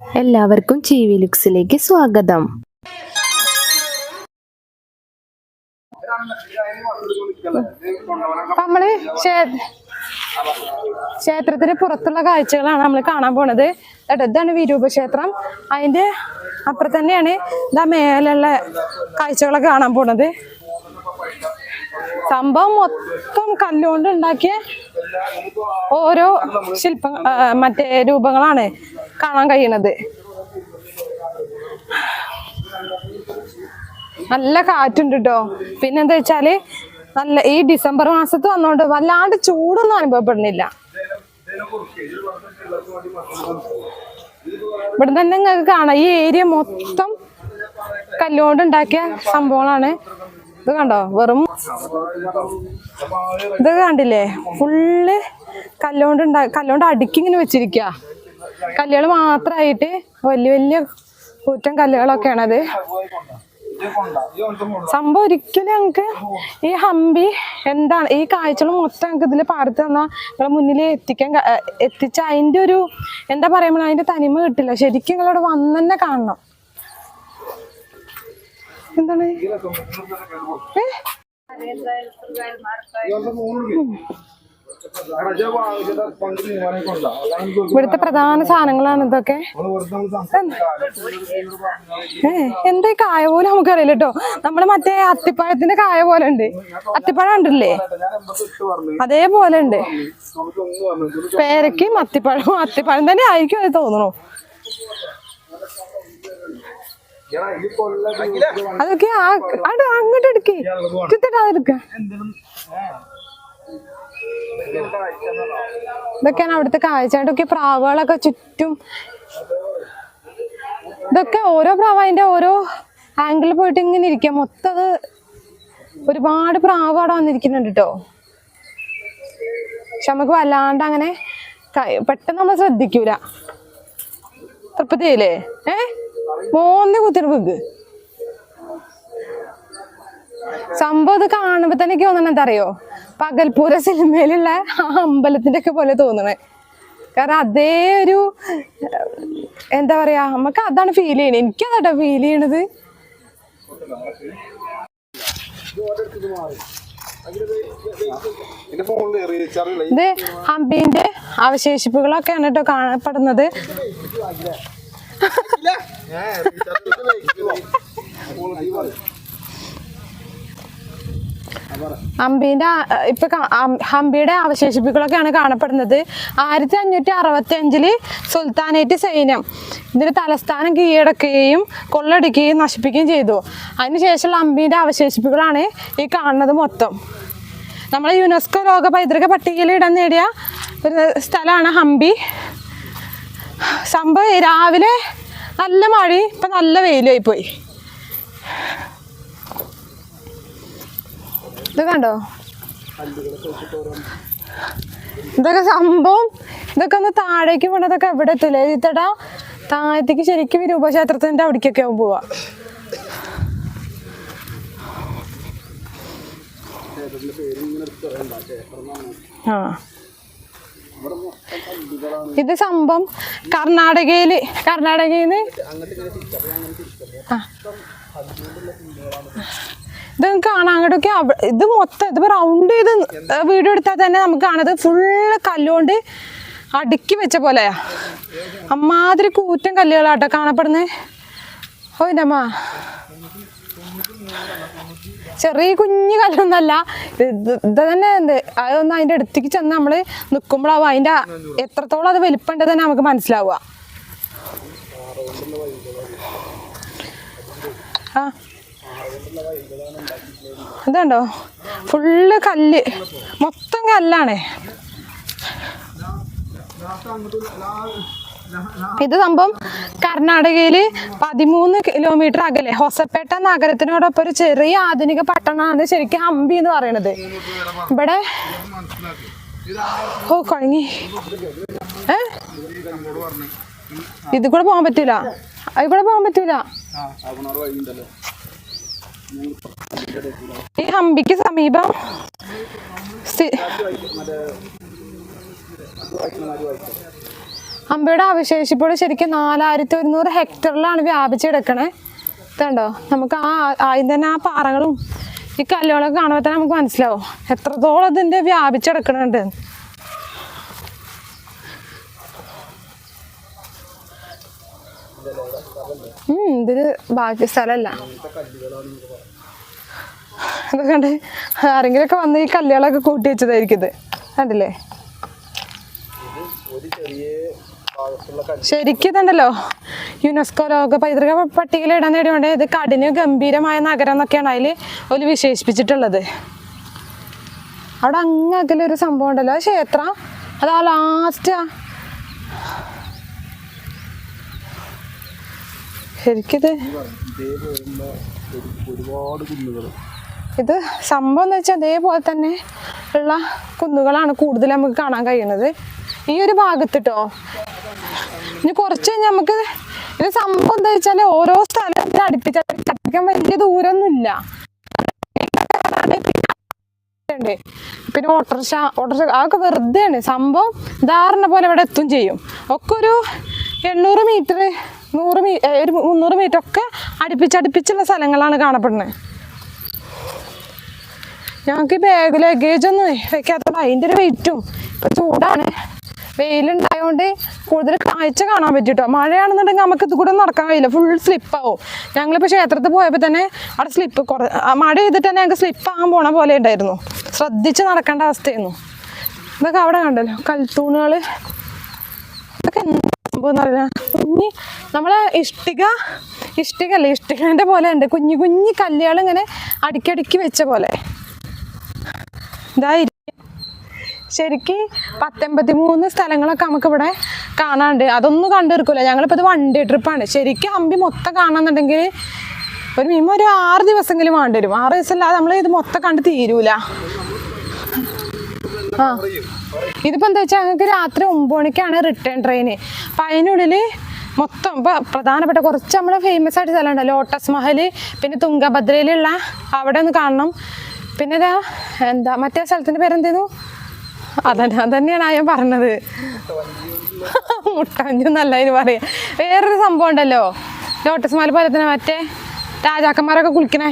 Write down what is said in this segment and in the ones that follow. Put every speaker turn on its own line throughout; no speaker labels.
എല്ലാവർക്കും ജീവി ലുക്സിലേക്ക് സ്വാഗതം.
നമ്മൾ ക്ഷേത്രത്തിന് പുറത്തുള്ള കാഴ്ചകളാണ് നമ്മൾ കാണാൻ പോണത്. കേട്ടോ ഇതാണ് വിരൂപ ക്ഷേത്രം അതിന്റെ അപ്പുറം തന്നെയാണ് ഇതാ മേലുള്ള കാഴ്ചകളൊക്കെ കാണാൻ പോണത്. സംഭവം മൊത്തം കല്ലുകൊണ്ട് ഉണ്ടാക്കിയ ഓരോ ശില്പ മറ്റേ രൂപങ്ങളാണ്. കാണാൻ കഴിയണത്. നല്ല കാറ്റുണ്ട് കേട്ടോ പിന്നെന്താ വെച്ചാൽ നല്ല ഈ ഡിസംബർ മാസത്ത് വന്നോണ്ട് വല്ലാണ്ട് ചൂടൊന്നും അനുഭവപ്പെടുന്നില്ല. ഇവിടെ തന്നെ നിങ്ങൾക്ക് കാണാം. ഈ ഏരിയ മൊത്തം കല്ലുകൊണ്ട് ഉണ്ടാക്കിയ സംഭവങ്ങളാണ്. ഇത് കണ്ടോ? വെറും ഇത് കണ്ടില്ലേ? ഫുള്ള് കല്ലുകൊണ്ട് ഉണ്ടാ കല്ലുകൊണ്ട് അടുക്കിങ്ങനെ വെച്ചിരിക്കുക കല്ലുകൾ മാത്രമായിട്ട് വലിയ വലിയ കൂറ്റൻ കല്ലുകളൊക്കെയാണത്. സംഭവം ഒരിക്കലും ഞങ്ങൾക്ക് ഈ ഹംപി എന്താണ് ഈ കാഴ്ചകൾ മൊത്തം ഞങ്ങൾക്ക് ഇതിൽ പാടത്ത് തന്നാൽ നിങ്ങളെ മുന്നിൽ എത്തിക്കാൻ എത്തിച്ച അതിന്റെ ഒരു എന്താ പറയുമ്പോൾ അതിന്റെ തനിമ കിട്ടില്ല. ശരിക്കും നിങ്ങളവിടെ വന്ന് തന്നെ കാണണം. എന്താണ്? ഏ? ഇവിടുത്തെ പ്രധാന സാധനങ്ങളാണ് ഇതൊക്കെ. എന്താ കായ പോലെ നമുക്കറിയില്ല കേട്ടോ നമ്മൾ മറ്റേ അത്തിപ്പഴത്തിന്റെ കായ പോലെ ഉണ്ട്. അത്തിപ്പഴം ഉണ്ടല്ലേ അതേപോലെ ഉണ്ട്. പേരക്കും അത്തിപ്പഴം അത്തിപ്പഴം തന്നെ ആയിരിക്കും അത് തോന്നണു അതൊക്കെ അങ്ങോട്ട് എടുക്കേ. ചുറ്റിട്ടാതെടുക്ക ഇതൊക്കെയാണ് അവിടുത്തെ കാഴ്ച ഇതൊക്കെ പ്രാവുകളൊക്കെ ചുറ്റും. ഇതൊക്കെ ഓരോ പ്രാവ് അതിന്റെ ഓരോ ആംഗിളിൽ പോയിട്ട് ഇങ്ങനെ ഇരിക്കാം. മൊത്തത് ഒരുപാട് പ്രാവ് അവിടെ വന്നിരിക്കുന്നുണ്ട് കേട്ടോ പക്ഷെ നമുക്ക് വല്ലാണ്ട് അങ്ങനെ പെട്ടെന്ന് നമ്മൾ ശ്രദ്ധിക്കൂല. തൃപ്പതിയില്ലേ ഏ? മൂന്ന് കുത്തിരിപ്പ് സംഭവം ഇത് കാണുമ്പോ തന്നെ എനിക്ക് തോന്നണ പകൽപൂര സിനിമയിലുള്ള ആ അമ്പലത്തിന്റെ ഒക്കെ പോലെ തോന്നണേ. കാരണം അതേ ഒരു എന്താ പറയാ നമുക്ക് അതാണ് ഫീൽ ചെയ്യണത് അതാണ് ഫീൽ ചെയ്യണത്. ഇത് ഹംപിന്റെ അവശേഷിപ്പുകളൊക്കെയാണ് കേട്ടോ കാണപ്പെടുന്നത്. ഹംപിന്റെ ആ- ഇപ്പൊ ഹംപിയുടെ അവശേഷിപ്പുകളൊക്കെയാണ് കാണപ്പെടുന്നത്. ആയിരത്തി അഞ്ഞൂറ്റി അറുപത്തി അഞ്ചിൽ സുൽത്താനേറ്റ് സൈന്യം ഇതിന്റെ തലസ്ഥാനം കീഴടക്കുകയും കൊള്ളടിക്കുകയും നശിപ്പിക്കുകയും ചെയ്തു. അതിനുശേഷമുള്ള ഹംപിന്റെ അവശേഷിപ്പുകളാണ് ഈ കാണുന്നത് മൊത്തം. നമ്മളെ യുനെസ്കോ ലോക പൈതൃക പട്ടികയിൽ ഇടം നേടിയ ഒരു സ്ഥലമാണ് ഹംപി. സംഭവം രാവിലെ നല്ല മഴയും ഇപ്പൊ നല്ല വെയിലായി പോയി ഇത് കണ്ടോ? ഇതൊക്കെ സംഭവം ഇതൊക്കെ ഒന്ന് താഴേക്ക് പോണതൊക്കെ എവിടെ എത്തില്ലേ? ഇത്തടാ താഴത്തേക്ക് ശരിക്കും രൂപക്ഷേത്രത്തിന്റെ അവിടേക്കൊക്കെ ആവും പോവാ. ഇത് സംഭവം കർണാടകയിൽ കർണാടകയിൽ ആ. ഇത് നിങ്ങൾക്ക് കാണാം. അങ്ങോട്ടൊക്കെ ഇത് മൊത്തം ഇതിപ്പോ റൗണ്ട് ചെയ്ത് വീഡിയോ എടുത്താൽ തന്നെ നമുക്ക് കാണത് ഫുള്ള് കല്ലുകൊണ്ട് അടുക്കി വെച്ച പോലെയാ അമ്മാതിരി കൂറ്റൻ കല്ലുകളാട്ടോ കാണപ്പെടുന്നത് ഓ എന്റെ അമ്മ. ചെറിയ കുഞ്ഞു കല്ലൊന്നല്ല. ഇത് തന്നെ എന്ത്? അതൊന്ന് അതിന്റെ അടുത്തേക്ക് ചെന്ന് നമ്മൾ നിൽക്കുമ്പോഴാവും അതിന്റെ എത്രത്തോളം അത് വലിപ്പമുണ്ട് തന്നെ നമുക്ക് മനസ്സിലാവുക. ആ. ഇതുണ്ടോ? ഫുള്ള് കല്ല്. മൊത്തം കല്ലാണേ. ഇത് സംഭവം കർണാടകയിൽ പതിമൂന്ന് കിലോമീറ്റർ അകലെ. ഹൊസപ്പേട്ട നഗരത്തിനോടൊപ്പം ഒരു ചെറിയ ആധുനിക പട്ടണമാണ് ശരിക്കും ഹംപി എന്ന് പറയണത്. ഇവിടെ ഓ കുഴങ്ങി. ഏ? ഇത് കൂടെ പോകാൻ പറ്റൂല. ഇവിടെ പോകാൻ പറ്റൂല. ഈ ഹംപിക്ക് സമീപം സ്ഥി- അവശേഷിപ്പോൾ ശരിക്കും നാലായിരത്തി ഒരുന്നൂറ് ഹെക്ടറിലാണ് വ്യാപിച്ചെടുക്കണേ. ഇതുണ്ടോ? നമുക്ക് ആ ആദ്യം തന്നെ ആ പാറകളും ഈ കല്ലുകളൊക്കെ കാണുമ്പോൾ തന്നെ നമുക്ക് മനസ്സിലാവും. എത്രത്തോളം ഇതിന്റെ വ്യാപിച്ചെടുക്കണുണ്ട്. ഉം, ഇതിൽ ബാക്കി സ്ഥലമല്ല ഇതൊക്കെ കണ്ടേ ആരെങ്കിലുമൊക്കെ വന്ന് ഈ കല്ലുകളൊക്കെ കൂട്ടി വെച്ചതായിരിക്കും ഇത്. കണ്ടില്ലേ? ശരിക്കും ഇതുണ്ടല്ലോ. യുനെസ്കോ ലോക പൈതൃക പട്ടികയിൽ ഇടാൻ നേടിയോണ്ട് ഇത് കഠിന ഗംഭീരമായ നഗരം എന്നൊക്കെയാണ് അതിൽ ഒരു വിശേഷിപ്പിച്ചിട്ടുള്ളത്. അവിടെ അങ്ങകലെ ഒരു സംഭവം ഉണ്ടല്ലോ. ക്ഷേത്രം അതാ ലാസ്റ്റ് ശരിക്കിത്
ഒരുപാട്
ഇത് സംഭവം എന്ന് വെച്ചാൽ അതേപോലെ തന്നെ ഉള്ള കുന്നുകളാണ് കൂടുതൽ നമുക്ക് കാണാൻ കഴിയുന്നത്. ഈ ഒരു ഭാഗത്ത് ട്ടോ ഇനി കുറച്ച് നമുക്ക് ഇത് സംഭവം എന്താ വെച്ചാൽ ഓരോ സ്ഥലത്തിന് അടുപ്പിച്ച് വലിയ ദൂരമൊന്നുമില്ല. പിന്നെ ഓട്ടർഷ ഓട്ടർഷ അതൊക്കെ വെറുതെയാണ്. സംഭവം ധാരണ പോലെ ഇവിടെ എത്തും ചെയ്യും. ഒക്കെ ഒരു എണ്ണൂറ് മീറ്റർ നൂറ് മീ ഒരു മുന്നൂറ് മീറ്റർ ഒക്കെ അടുപ്പിച്ചടുപ്പിച്ചുള്ള സ്ഥലങ്ങളാണ് കാണപ്പെടുന്നത്. ഞങ്ങൾക്ക് ബാഗ് ലഗേജ് ഒന്നും വെക്കാത്തതുകൊണ്ട് അതിന്റെ ഒരു വെയിറ്റും ഇപ്പം ചൂടാണ്. വെയിലുണ്ടായതുകൊണ്ട് കൂടുതൽ കാഴ്ച കാണാൻ പറ്റും കേട്ടോ മഴയാണെന്നുണ്ടെങ്കിൽ നമുക്ക് ഇത് കൂടെ നടക്കാൻ കഴിയില്ല. ഫുൾ സ്ലിപ്പാവും ഞങ്ങളിപ്പോൾ ക്ഷേത്രത്തിൽ പോയപ്പോൾ തന്നെ അവിടെ സ്ലിപ്പ് കുറ മഴ ചെയ്തിട്ട് തന്നെ ഞങ്ങൾക്ക് സ്ലിപ്പാകാൻ പോണ പോലെ ഉണ്ടായിരുന്നു. ശ്രദ്ധിച്ച് നടക്കേണ്ട അവസ്ഥയായിരുന്നു. ഇതൊക്കെ അവിടെ കണ്ടല്ലോ. കൽത്തൂണുകൾ ഇതൊക്കെ സംഭവം എന്ന് കുഞ്ഞി നമ്മളെ ഇഷ്ടിക ഇഷ്ടിക അല്ലേ പോലെ ഉണ്ട് കുഞ്ഞു കുഞ്ഞു കല്ലുകൾ ഇങ്ങനെ അടുക്കടുക്കി വെച്ച പോലെ. ഇതായി. ശരിക്ക് പത്തൊമ്പത്തി മൂന്ന് സ്ഥലങ്ങളൊക്കെ നമുക്ക് ഇവിടെ കാണാണ്ട് അതൊന്നും കണ്ടിരിക്കില്ല ഞങ്ങളിപ്പോൾ ഇത് വണ്ടി ട്രിപ്പാണ്. ശരിക്കും അമ്പി മൊത്തം കാണാന്നുണ്ടെങ്കിൽ ഒരു മിനിമം ഒരു ആറ് ദിവസമെങ്കിലും വേണ്ടി വരും. ആറ് ദിവസം അല്ലാതെ നമ്മൾ ഇത് മൊത്തം കണ്ട് തീരൂല. ഇതിപ്പോ എന്താ വെച്ചാൽ ഞങ്ങൾക്ക് രാത്രി ഒമ്പത് മണിക്കാണ് റിട്ടേൺ ട്രെയിന് അപ്പൊ അതിനുള്ളിൽ മൊത്തം ഇപ്പൊ പ്രധാനപ്പെട്ട കുറച്ച് നമ്മൾ ഫേമസ് ആയിട്ട് സ്ഥലമുണ്ട് ലോട്ടസ് മഹൽ പിന്നെ തുങ്കഭദ്രയിലുള്ള അവിടെ ഒന്ന് കാണണം. പിന്നെ എന്താ മറ്റേ സ്ഥലത്തിന്റെ പേരെന്തേന്നു അതന്നെ അതന്നെയാണ് ഞാൻ പറഞ്ഞത്. മുട്ടഞ്ചെന്നല്ല അതിന് പറയാ. വേറൊരു സംഭവം ഉണ്ടല്ലോ. ലോട്ടസ് മഹൽ പോലെ തന്നെ മറ്റേ രാജാക്കന്മാരൊക്കെ കുളിക്കണേ.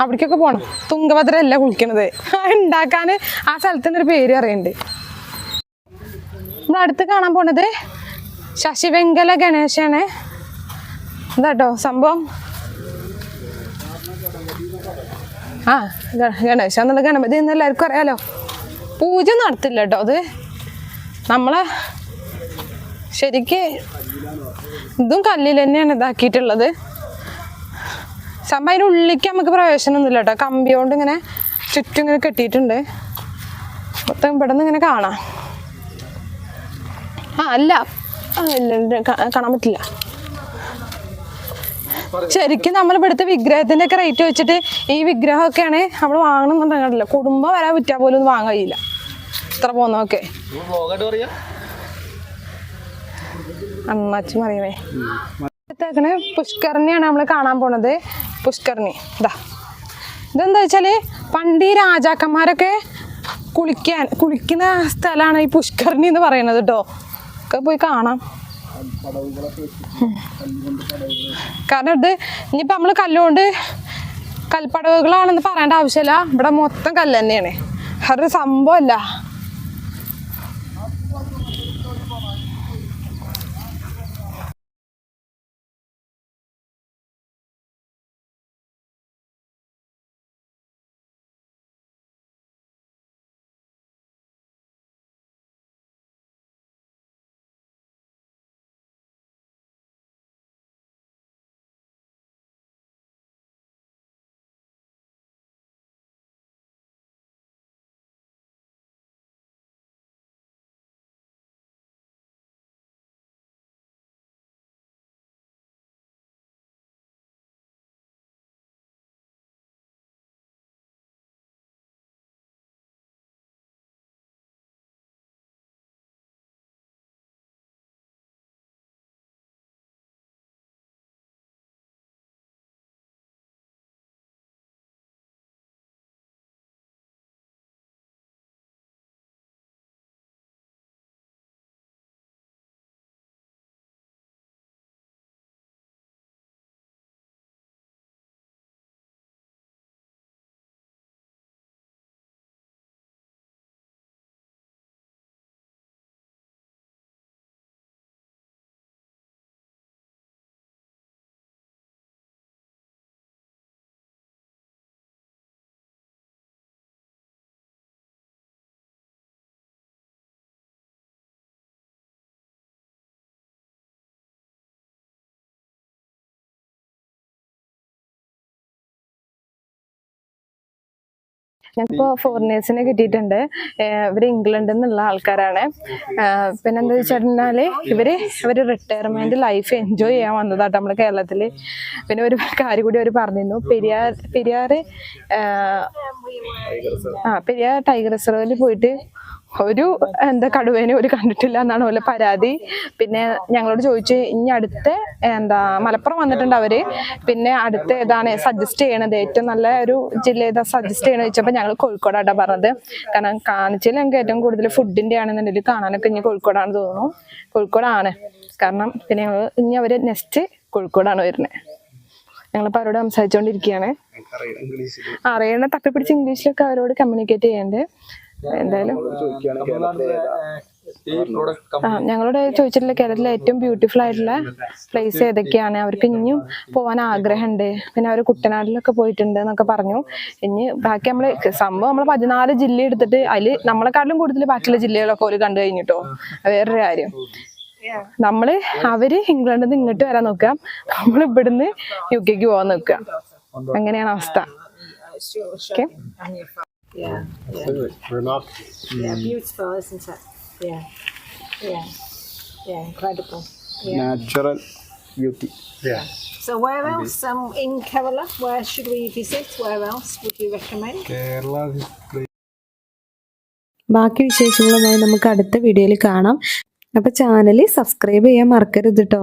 അവിടേക്കൊക്കെ പോകണം തുങ്കഭദ്ര അല്ല കുളിക്കണത്. ഉണ്ടാക്കാൻ ആ സ്ഥലത്തിന് ഒരു പേര് അറിയുന്നുണ്ട് നമ്മൾ അടുത്ത് കാണാൻ പോണത് ശശിവെങ്കല ഗണേശാണ് എന്താട്ടോ സംഭവം. ആ ഗണേശ എന്നുള്ള ഗണപതി എന്ന് എല്ലാവർക്കും അറിയാലോ. പൂജ നടത്തില്ല കേട്ടോ അത്. നമ്മളെ ശരിക്ക് ഇതും കല്ലിൽ തന്നെയാണ് ഇതാക്കിയിട്ടുള്ളത്. സംഭവം അതിന്റെ ഉള്ളിലേക്ക് നമുക്ക് പ്രവേശനമൊന്നുമില്ല കേട്ടോ. കമ്പി കൊണ്ട് ഇങ്ങനെ ചുറ്റും ഇങ്ങനെ കെട്ടിയിട്ടുണ്ട്. മൊത്തം ഇവിടെ നിന്ന് ഇങ്ങനെ കാണാം. ആ അല്ല. ഇല്ല കാണാൻ പറ്റില്ല. ശരിക്കും നമ്മൾ ഇവിടുത്തെ വിഗ്രഹത്തിന്റെ ഒക്കെ റേറ്റ് വെച്ചിട്ട് ഈ വിഗ്രഹമൊക്കെയാണ് നമ്മൾ വാങ്ങണമെന്നുണ്ടെങ്കിലോ കുടുംബം വരാൻ വിറ്റാൽ പോലും ഒന്നും വാങ്ങാൻ കഴിയില്ല. ഇത്ര
അറിയണേ
അണ്ണാച്ചി അടുത്തേക്കണ് പുഷ്കരണിയാണ് നമ്മൾ കാണാൻ പോണത്. പുഷ്കരണി ഇതാ ഇതെന്താ വെച്ചാൽ പണ്ട് ഈ രാജാക്കന്മാരൊക്കെ കുളിക്കാൻ കുളിക്കുന്ന സ്ഥലമാണ് ഈ പുഷ്കർണി എന്ന് പറയുന്നത് കേട്ടോ ഒക്കെ പോയി കാണാം. കാരണം ഇത് ഇനിയിപ്പോൾ നമ്മൾ കല്ലുകൊണ്ട് കൽപ്പടവുകളാണെന്ന് പറയേണ്ട ആവശ്യമില്ല ഇവിടെ മൊത്തം കല്ല് തന്നെയാണ്. അതൊരു സംഭവമല്ല ഞങ്ങൾക്കിപ്പോൾ ഫോറിനേഴ്സിനെ കിട്ടിയിട്ടുണ്ട്. ഇവർ ഇംഗ്ലണ്ടിൽ നിന്നുള്ള ആൾക്കാരാണ്. പിന്നെന്താ വെച്ചിട്ടുണ്ടെങ്കിൽ ഇവർ ഇവർ റിട്ടയർമെന്റ് ലൈഫ് എൻജോയ് ചെയ്യാൻ വന്നതാട്ടോ നമ്മുടെ കേരളത്തിൽ. പിന്നെ ഒരു കാര്യം കൂടി അവർ പറഞ്ഞിരുന്നു. പെരിയാർ പെരിയാറ് ആ പെരിയാർ ടൈഗർ റിസർവിൽ പോയിട്ട് ഒരു എന്താ കടുവേനെ ഒരു കണ്ടിട്ടില്ല എന്നാണ് പോലെ പരാതി. പിന്നെ ഞങ്ങളോട് ചോദിച്ചു ഇനി അടുത്ത എന്താ മലപ്പുറം വന്നിട്ടുണ്ട് അവർ. പിന്നെ അടുത്ത ഏതാണ് സജസ്റ്റ് ചെയ്യണത്? ഏറ്റവും നല്ല ഒരു ജില്ല ഏതാ സജസ്റ്റ് ചെയ്യണത് ചോദിച്ചപ്പോൾ ഞങ്ങൾ കോഴിക്കോടാട്ടാ പറഞ്ഞത്. കാരണം കാണിച്ചതിൽ ഞങ്ങൾക്ക് ഏറ്റവും കൂടുതൽ ഫുഡിന്റെ ആണെന്നുണ്ടെങ്കിൽ കാണാനൊക്കെ ഇനി കോഴിക്കോടാണ് തോന്നുന്നു. കോഴിക്കോടാണ്. കാരണം പിന്നെ ഞങ്ങൾ ഇനി അവർ നെക്സ്റ്റ് കോഴിക്കോടാണ് വരുന്നത് ഞങ്ങളിപ്പോൾ അവരോട് സംസാരിച്ചുകൊണ്ടിരിക്കുകയാണ് അറിയണ തപ്പിപ്പിടിച്ച് ഇംഗ്ലീഷിലൊക്കെ അവരോട് കമ്മ്യൂണിക്കേറ്റ് ചെയ്യണ്ട്. എന്തായാലും?
ഈ പ്രോഡക്റ്റ്
ആ ഞങ്ങളോട് ചോദിച്ചിട്ടില്ല കേരളത്തിലെ ഏറ്റവും ബ്യൂട്ടിഫുൾ ആയിട്ടുള്ള പ്ലേസ് ഏതൊക്കെയാണ്? അവർക്ക് ഇനിയും പോകാൻ ആഗ്രഹമുണ്ട്. പിന്നെ അവർ കുട്ടനാട്ടിലൊക്കെ പോയിട്ടുണ്ട് എന്നൊക്കെ പറഞ്ഞു. ഇനി ബാക്കി നമ്മൾ സംഭവം നമ്മൾ പതിനാല് ജില്ല എടുത്തിട്ട് അതിൽ നമ്മളെക്കാട്ടിലും കൂടുതൽ ബാക്കിയുള്ള ജില്ലകളൊക്കെ ഒരു കണ്ടു കഴിഞ്ഞിട്ടോ? വേറൊരു കാര്യം. നമ്മൾ അവർ ഇംഗ്ലണ്ടിൽ നിന്ന് ഇങ്ങോട്ട് വരാൻ നോക്കാം നമ്മൾ ഇവിടുന്ന് യു കെക്ക് പോകാൻ നോക്കുക. അങ്ങനെയാണ് അവസ്ഥ. Okay
Yeah, yeah, beautiful, isn't it? Yeah, yeah, yeah, incredible.
Yeah. Natural beauty. Yeah.
So where else? Um, in Kerala, where should we visit? Where else would you recommend?
Kerala is great.
ബാക്കി വിശേഷങ്ങളുമായി നമുക്ക് അടുത്ത വീഡിയോയിൽ കാണാം അപ്പൊ channel subscribe ചെയ്യാൻ മറക്കരുത് കേട്ടോ